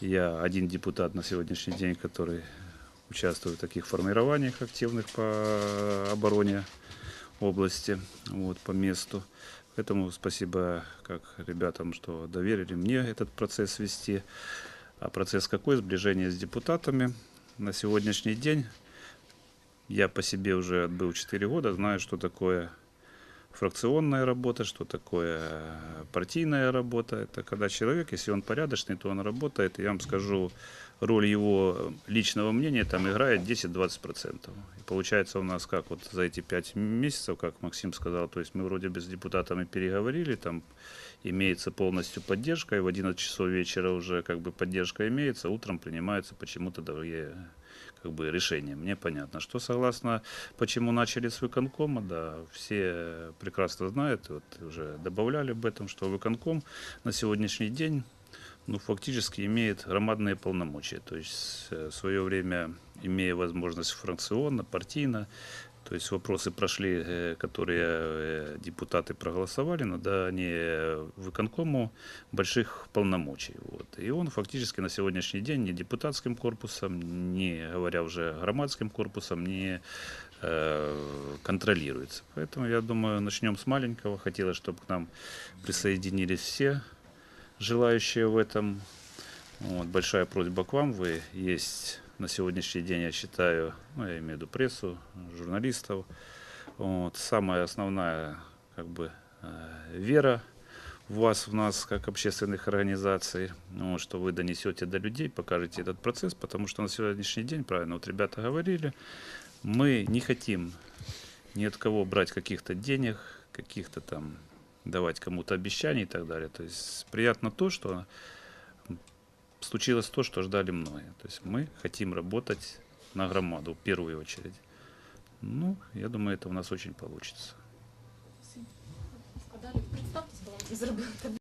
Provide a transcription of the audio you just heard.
Я один депутат на сегодняшний день, который участвует в таких формированиях активных по обороне области, вот, по месту. Поэтому спасибо как ребятам, что доверили мне этот процесс вести. А процесс какой? Сближение с депутатами. На сегодняшний день я по себе уже отбыл 4 года, знаю, что такое фракционная работа, что такое э, партийная работа. Это когда человек, если он порядочный, то он работает. Я вам скажу, роль его личного мнения там играет 10-20%. И получается у нас как вот за эти 5 месяцев, как Максим сказал, то есть мы вроде бы с депутатами переговорили, там имеется полностью поддержка, и в 11 часов вечера уже как бы поддержка имеется, утром принимаются почему-то другие как бы решения. Мне понятно, что согласно, почему начали с выконкома, да, все прекрасно знают, вот уже добавляли об этом, что выконком на сегодняшний день ну, фактически имеет громадные полномочия. То есть э, в свое время, имея возможность фракционно, партийно, то есть вопросы прошли, э, которые э, депутаты проголосовали, но да, не выконкому больших полномочий. Вот. И он фактически на сегодняшний день не депутатским корпусом, не говоря уже громадским корпусом, не э, контролируется. Поэтому я думаю, начнем с маленького. Хотелось, чтобы к нам присоединились все желающие в этом. Вот, большая просьба к вам. Вы есть на сегодняшний день, я считаю, ну, я имею в виду прессу, журналистов. Вот, самая основная как бы, э, вера в вас, в нас, как общественных организаций, ну, что вы донесете до людей, покажете этот процесс, потому что на сегодняшний день, правильно, вот ребята говорили, мы не хотим ни от кого брать каких-то денег, каких-то там давать кому-то обещания и так далее. То есть приятно то, что случилось то, что ждали многие. То есть мы хотим работать на громаду в первую очередь. Ну, я думаю, это у нас очень получится.